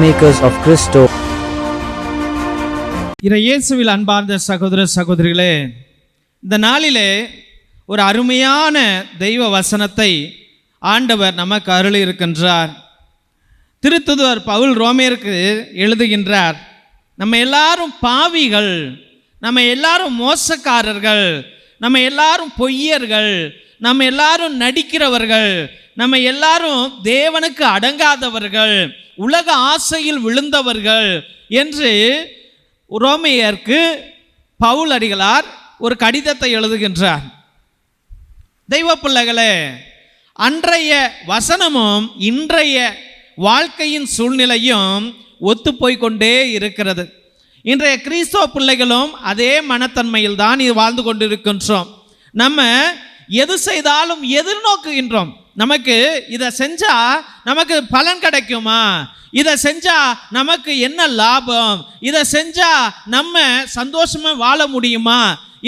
Peacemakers of Christo. இறை இயேசுவில் அன்பார்ந்த சகோதர சகோதரிகளே இந்த நாளிலே ஒரு அருமையான தெய்வ வசனத்தை ஆண்டவர் நமக்கு அருள் இருக்கின்றார் திருத்துதுவர் பவுல் ரோமேருக்கு எழுதுகின்றார் நம்ம எல்லாரும் பாவிகள் நம்ம எல்லாரும் மோசக்காரர்கள் நம்ம எல்லாரும் பொய்யர்கள் நம்ம எல்லாரும் நடிக்கிறவர்கள் நம்ம எல்லாரும் தேவனுக்கு அடங்காதவர்கள் உலக ஆசையில் விழுந்தவர்கள் என்று ரோமையருக்கு பவுல் அடிகளார் ஒரு கடிதத்தை எழுதுகின்றார். தெய்வ பிள்ளைகளே அன்றைய வசனமும் இன்றைய வாழ்க்கையின் சூழ்நிலையும் ஒத்துப்போய்கொண்டே இருக்கிறது. இன்றைய கிறிஸ்தவ பிள்ளைகளும் அதே மனத்தன்மையில் தான் இது வாழ்ந்து கொண்டிருக்கின்றோம். நம்ம எது செய்தாலும் எதிர்நோக்குகின்றோம். நமக்கு இதை செஞ்சா நமக்கு பலன் கிடைக்குமா? இதை செஞ்சா நமக்கு என்ன லாபம்? இதை செஞ்சா நம்ம சந்தோஷமா வாழ முடியுமா?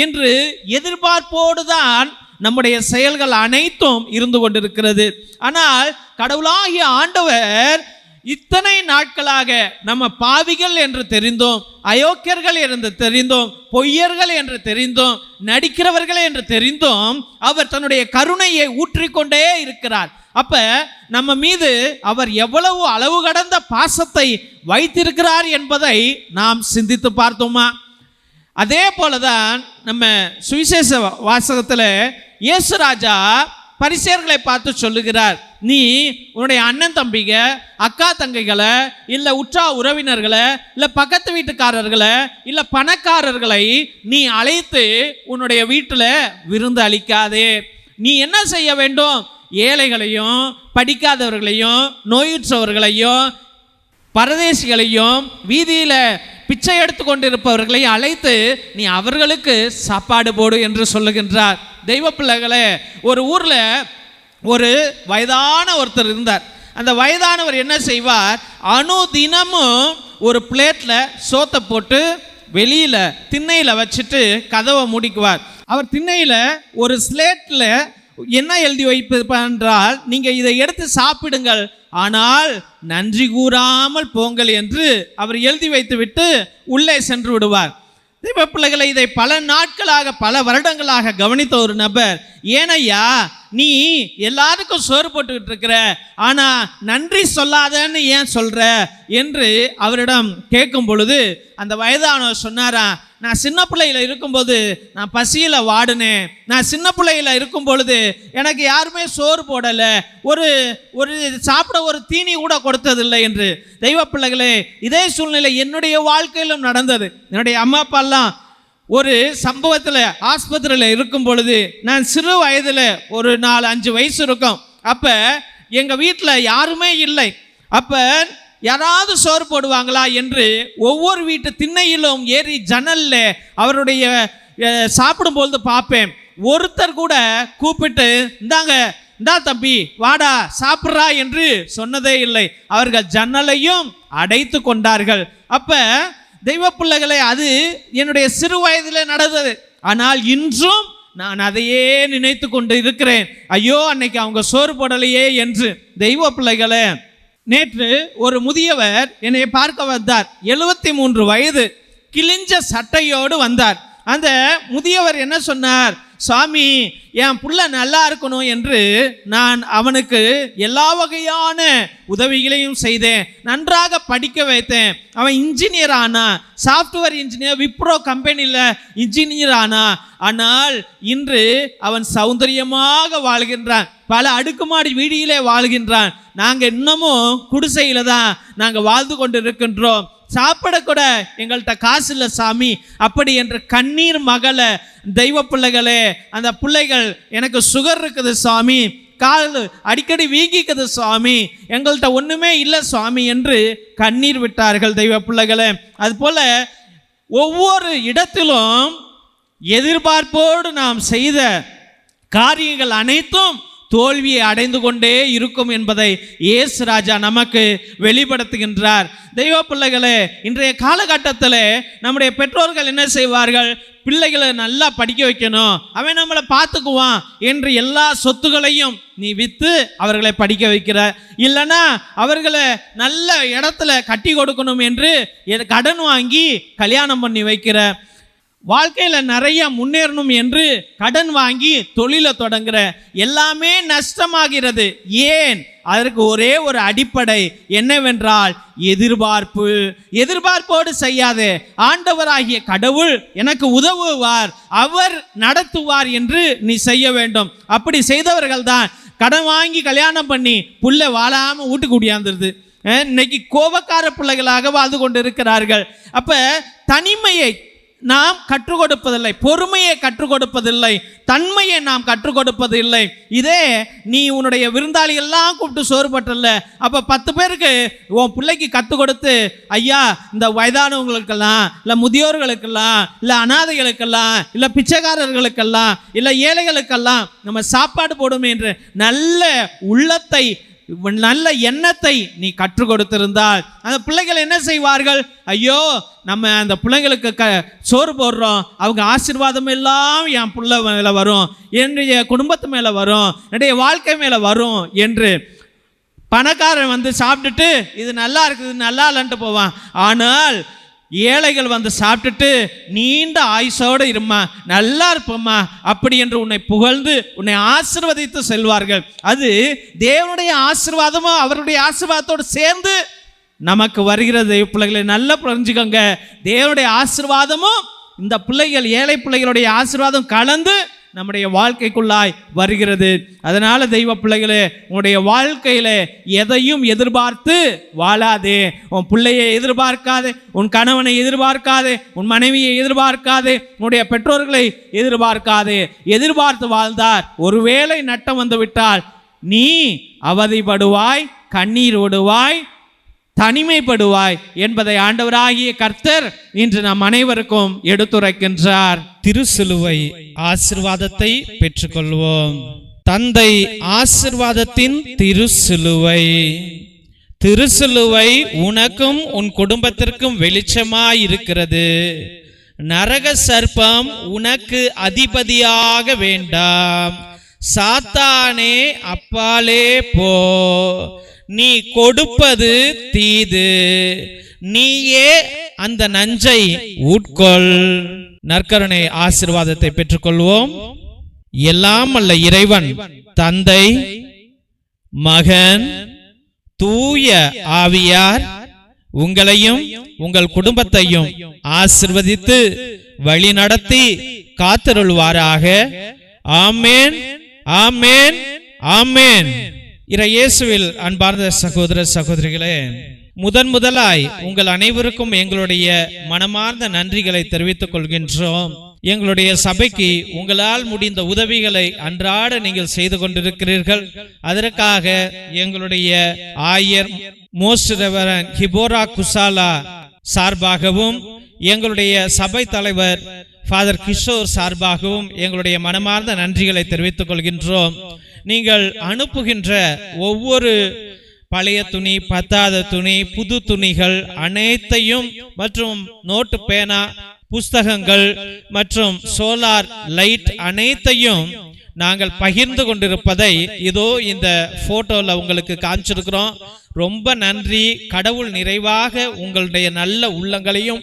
என்று எதிர்பார்ப்போடு தான் நம்முடைய செயல்கள் அனைத்தும் இருந்து கொண்டிருக்கிறது. ஆனால் கடவுளாகிய ஆண்டவர் இத்தனை நாட்களாக நம்ம பாவிகள் என்று தெரிந்தோம் அயோக்கியர்கள் என்று தெரிந்தோம் பொய்யர்கள் என்று தெரிந்தோம் நடிக்கிறவர்கள் என்று தெரிந்தோம் அவர் தன்னுடைய கருணையை ஊற்றிக்கொண்டே இருக்கிறார். அப்ப நம்ம மீது அவர் எவ்வளவு அளவு கடந்த பாசத்தை வைத்திருக்கிறார் என்பதை நாம் சிந்தித்து பார்த்தோமா? அதே போலதான் நம்ம சுவிசேஷ வாசகத்தில் இயேசு ராஜா பரிசேர்களை பார்த்து சொல்லுகிறார் நீ உன்னுடைய அண்ணன் தம்பிங்க அக்கா தங்கைகளை இல்லை உற்றா உறவினர்களை இல்லை பக்கத்து வீட்டுக்காரர்களை இல்லை பணக்காரர்களை நீ அழைத்து உன்னுடைய வீட்டில் விருந்து அளிக்காதே. நீ என்ன செய்ய வேண்டும்? ஏழைகளையும் படிக்காதவர்களையும் நோயுற்றவர்களையும் பரதேசிகளையும் வீதியில் பிச்சை எடுத்து கொண்டிருப்பவர்களை அழைத்து நீ அவர்களுக்கு சாப்பாடு போடு என்று சொல்லுகின்றார். தெய்வ பிள்ளைகளே ஒரு ஊரில் ஒரு வயதான ஒருத்தர் இருந்தார். அந்த வயதானவர் என்ன செய்வார்? அணு தினமும் ஒரு பிளேட்டில் சோத்தை போட்டு வெளியில் திண்ணையில் வச்சுட்டு கதவை முடிக்குவார். அவர் திண்ணையில் ஒரு ஸ்லேட்டில் என்ன எழுதி வைப்பது என்றால் நீங்கள் இதை எடுத்து சாப்பிடுங்கள். ஆனால் நன்றி கூறாமல் போங்கள் என்று அவர் எழுதி வைத்துவிட்டு உள்ளே சென்று விடுவார். தெய்வ பிள்ளைகளை இதை பல நாட்களாக பல வருடங்களாக கவனித்த ஒரு நபர் ஏனையா நீ எல்லாருக்கும் சோறு போட்டுக்கிட்டு இருக்கிற ஆனால் நன்றி சொல்லாதன்னு ஏன் சொல்கிற என்று அவரிடம் கேட்கும் பொழுது அந்த வயதானவர் சொன்னாரா நான் சின்ன பிள்ளையில் இருக்கும்போது நான் பசியில் வாடினேன். நான் சின்ன பிள்ளையில் இருக்கும் பொழுது எனக்கு யாருமே சோறு போடலை. ஒரு ஒரு சாப்பிட ஒரு தீனி கூட கொடுத்ததில்லை என்று. தெய்வ பிள்ளைகளே இதே சூழ்நிலை என்னுடைய வாழ்க்கையிலும் நடந்தது. என்னுடைய அம்மா அப்பாலாம் ஒரு சம்பவத்தில் ஆஸ்பத்திரியில் இருக்கும் பொழுது நான் சிறு வயதில் ஒரு நாலு அஞ்சு வயசு இருக்கும். அப்போ எங்கள் வீட்டில் யாருமே இல்லை. அப்போ யாராவது சோறு போடுவாங்களா என்று ஒவ்வொரு வீட்டு திண்ணையிலும் ஏறி ஜன்னல்ல அவருடைய அஹ், சாப்பிடும்பொழுது பார்ப்பேன். ஒருத்தர் கூட கூப்பிட்டு இந்தாங்க இந்தா தம்பி வாடா சாப்பிட்றா என்று சொன்னதே இல்லை. அவர்கள் ஜன்னலையும் அடைத்து கொண்டார்கள். அப்போ தெய்வ பிள்ளைகளை அது என்னுடைய சிறு வயதில் நடந்தது. ஆனால் இன்றும் நான் அதையே நினைத்து கொண்டு இருக்கிறேன். ஐயோ அன்னைக்கு அவங்க சோறு போடலையே என்று. தெய்வ பிள்ளைகளே நேற்று ஒரு முதியவர் என்னை பார்க்க வந்தார். எழுபத்தி மூன்று வயது கிழிஞ்ச சட்டையோடு வந்தார். அந்த முதியவர் என்ன சொன்னார்? சாமி என் புள்ள நல்லா இருக்கணும் என்று நான் அவனுக்கு எல்லா வகையான உதவிகளையும் செய்தேன். நன்றாக படிக்க வைத்தேன். அவன் இன்ஜினியர் ஆனா சாஃப்ட்வேர் இன்ஜினியர் விப்ரோ கம்பெனியில் இன்ஜினியர் ஆனா ஆனால் இன்று அவன் சௌந்தரியமாக வாழ்கின்றான். பல அடுக்குமாடி வீடியிலே வாழ்கின்றான். நாங்கள் இன்னமும் குடிசையில் தான் நாங்கள் வாழ்ந்து கொண்டு இருக்கின்றோம் சாப்பிடக்கூட எங்கள்கிட்ட காசு இல்லை சாமி. அப்படி என்ற கண்ணீர் மகளை தெய்வ பிள்ளைகளே அந்த பிள்ளைகள் எனக்கு சுகர் இருக்குது சாமி. கால் அடிக்கடி வீங்கிக்குது சுவாமி எங்கள்கிட்ட ஒன்றுமே இல்லை சுவாமி என்று கண்ணீர் விட்டார்கள் தெய்வ பிள்ளைகளே. அதுபோல் ஒவ்வொரு இடத்திலும் எதிர்பார்ப்போடு நாம் செய்த காரியங்கள் அனைத்தும் தோல்வியை அடைந்து கொண்டே இருக்கும் என்பதை இயேசு ராஜா நமக்கு வெளிப்படுத்துகின்றார். தெய்வ பிள்ளைகளே இன்றைய காலகட்டத்தில் நம்முடைய பெற்றோர்கள் என்ன செய்வார்கள்? பிள்ளைகளை நல்லா படிக்க வைக்கணும். அவன் நம்மளை பார்த்துக்குவான் என்று எல்லா சொத்துகளையும் நீ விற்று அவர்களை படிக்க வைக்கிற. இல்லைன்னா அவர்களை நல்ல இடத்துல கட்டி கொடுக்கணும் என்று கடன் வாங்கி கல்யாணம் பண்ணி வைக்கிற. வாழ்க்கையில் நிறைய முன்னேறணும் என்று கடன் வாங்கி தொழிலை தொடங்குற எல்லாமே நஷ்டமாகிறது. ஏன்? அதற்கு ஒரே ஒரு அடிப்படை என்னவென்றால் எதிர்பார்ப்பு. எதிர்பார்ப்போடு செய்யாதே. ஆண்டவராகிய கடவுள் எனக்கு உதவுவார். அவர் நடத்துவார் என்று நீ செய்ய வேண்டும். அப்படி செய்தவர்கள் தான் கடன் வாங்கி கல்யாணம் பண்ணி புள்ள வாழாமல் வீட்டுக்கு கூடியாந்துருது. இன்னைக்கு கோபக்கார பிள்ளைகளாக வாழ்ந்து கொண்டு இருக்கிறார்கள். அப்போ தனிமையை நாம் கற்றுக் கொடுப்பதில்லை பொறுமையை கற்றுக் கொடுப்பதில்லை தன்மையை நாம் கற்றுக் கொடுப்பதில்லை இதே நீ உன்னுடைய விருந்தாளி எல்லாம் கூப்பிட்டு சோறு பட்டல அப்ப பத்து பேருக்கு உன் பிள்ளைக்கு கற்றுக் கொடுத்து ஐயா இந்த வயதானவங்களுக்கெல்லாம் இல்லை முதியோர்களுக்கெல்லாம் இல்லை அனாதைகளுக்கெல்லாம் இல்லை பிச்சைக்காரர்களுக்கெல்லாம் இல்லை ஏழைகளுக்கெல்லாம் நம்ம சாப்பாடு போடுமே என்று நல்ல உள்ளத்தை நல்ல எண்ணத்தை நீ கற்றுக் கொடுத்திருந்தால் அந்த பிள்ளைகள் என்ன செய்வார்கள்? ஐயோ நம்ம அந்த பிள்ளைங்களுக்கு க சோறு போடுறோம். அவங்க ஆசீர்வாதம் எல்லாம் என் பிள்ளை மேலே வரும். என்னுடைய குடும்பத்து மேலே வரும். என்னுடைய வாழ்க்கை மேலே வரும் என்று பணக்காரன் வந்து சாப்பிட்டுட்டு இது நல்லா இருக்குது நல்லா இல்லைன்ட்டு போவான். ஆனால் ஏழைகள் வந்து சாப்பிட்டுட்டு நீண்ட ஆயுசோடு இருமா நல்லா இருப்போம்மா அப்படி என்று உன்னை புகழ்ந்து உன்னை ஆசிர்வதித்து செல்வார்கள். அது தேவனுடைய ஆசீர்வாதமும் அவருடைய ஆசிர்வாதத்தோடு சேர்ந்து நமக்கு வருகிறது. பிள்ளைகளை நல்லா புரிஞ்சுக்கோங்க. தேவனுடைய ஆசிர்வாதமும் இந்த பிள்ளைகள் ஏழை பிள்ளைகளுடைய ஆசிர்வாதம் கலந்து நம்முடைய வாழ்க்கைக்குள்ளாய் வருகிறது. அதனால் தெய்வ பிள்ளைகளே உன்னுடைய வாழ்க்கையில எதையும் எதிர்பார்த்து வாழாதே. உன் பிள்ளையை எதிர்பார்க்காதே உன் கணவனை எதிர்பார்க்காதே உன் மனைவியை எதிர்பார்க்காதே உன்னுடைய பெற்றோர்களை எதிர்பார்க்காதே. எதிர்பார்த்து வாழ்ந்தார் ஒருவேளை நட்டம் வந்து விட்டால் நீ அவதிப்படுவாய் கண்ணீர் விடுவாய் தனிமைப்படுவாய் என்பதை ஆண்டவராகிய கர்த்தர் இன்று நம் அனைவருக்கும் எடுத்துரைக்கின்றார். திருசிலுவை ஆசிர்வாதத்தை பெற்றுக்கொள்வோம். தந்தை ஆசிர்வாதத்தின் திருசிலுவை. திருசிலுவை உனக்கும் உன் குடும்பத்திற்கும் வெளிச்சமாய் இருக்கிறது நரக சர்ப்பம் உனக்கு அதிபதியாக வேண்டாம். சாத்தானே அப்பாலே போ. நீ கொடுப்பது தீது. நீயே அந்த நஞ்சை உட்கொள். நற்கருணை ஆசிர்வாதத்தை பெற்றுக்கொள்வோம். எல்லாம் அல்ல இறைவன் தந்தை மகன் தூய ஆவியார் உங்களையும் உங்கள் குடும்பத்தையும் ஆசிர்வதித்து வழி நடத்தி காத்தருள்வாராக. ஆமேன் ஆமேன் ஆமேன். இறையேசுவில் அன்பார்ந்த சகோதர சகோதரிகளே முதன் முதலாய் உங்கள் அனைவருக்கும் எங்களுடைய மனமார்ந்த நன்றிகளை தெரிவித்துக் கொள்கின்றோம். எங்களுடைய சபைக்கு உங்களால் முடிந்த உதவிகளை அன்றாட நீங்கள் செய்து கொண்டிருக்கிறீர்கள். அதற்காக எங்களுடைய ஆயர் மோஸ்ட் ரெவரன் ஹிபோரா குசாலா சார்பாகவும் எங்களுடைய சபை தலைவர் ஃபாதர் கிஷோர் சார்பாகவும் எங்களுடைய மனமார்ந்த நன்றிகளை தெரிவித்துக் கொள்கின்றோம். நீங்கள் அனுப்புகின்ற ஒவ்வொரு பழைய துணி பத்தாத துணி புது துணிகள் அனைத்தையும் மற்றும் நோட்டு பேனா புஸ்தகங்கள் மற்றும் சோலார் லைட் அனைத்தையும் நாங்கள் பகிர்ந்து கொண்டிருப்பதை இதோ இந்த போட்டோல உங்களுக்கு காமிச்சிருக்கிறோம். ரொம்ப நன்றி. கடவுள் நிறைவாக உங்களுடைய நல்ல உள்ளங்களையும்